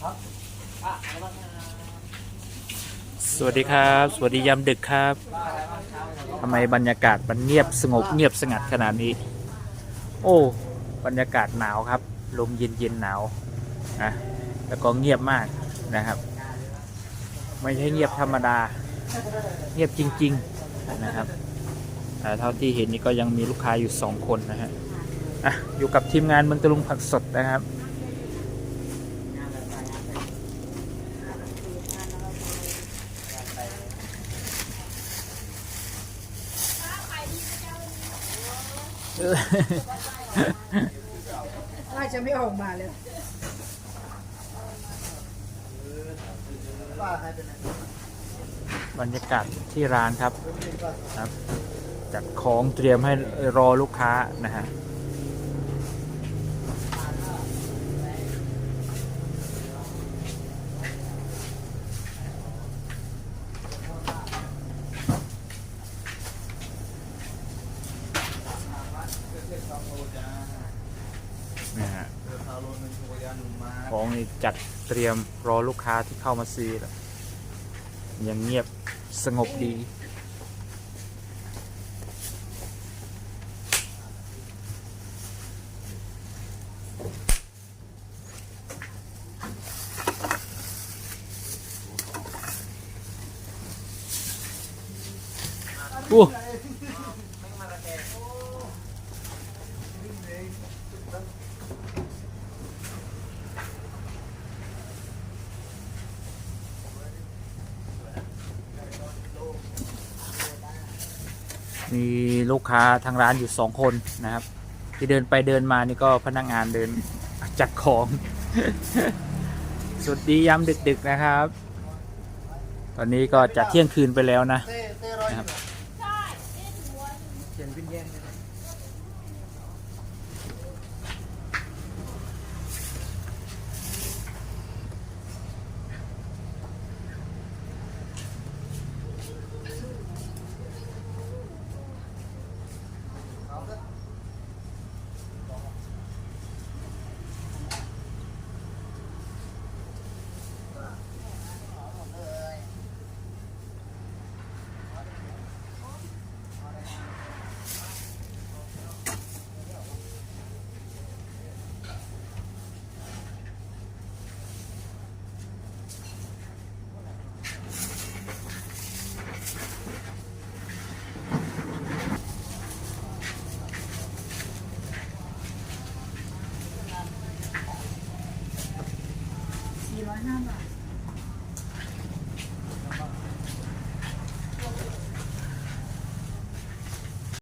สวัสดีครับ สวัสดียามดึกครับทำไมบรรยากาศมันเงียบสงบเงียบสงัดขนาดนี้ โอ้ บรรยากาศหนาวครับ ลมเย็นเย็นหนาวนะแล้วก็เงียบมากนะครับ ไม่ใช่เงียบธรรมดา เงียบจริง ๆนะครับแต่เท่าที่เห็นนี่ก็ยังมีลูกค้าอยู่สองคนนะฮะอะอยู่กับทีมงานเมืองตะลุงผักสดนะครับ น่าจะไม่ออกมาเลยบรรยากาศที่ร้านครับครับ จัดของเตรียมให้รอลูกค้านะฮะ นะฮะของนี่จัดเตรียมรอลูกค้าที่เข้ามาซื้อแล้วยังเงียบสงบดีโอ้ มีลูกค้าทางร้านอยู่สองคนนะครับ ที่เดินไปเดินมานี่ก็พนักงานเดินจัดของสวัสดียามดึก ๆนะครับ ตอนนี้ก็จะเที่ยงคืนไปแล้วนะนะครับ เขี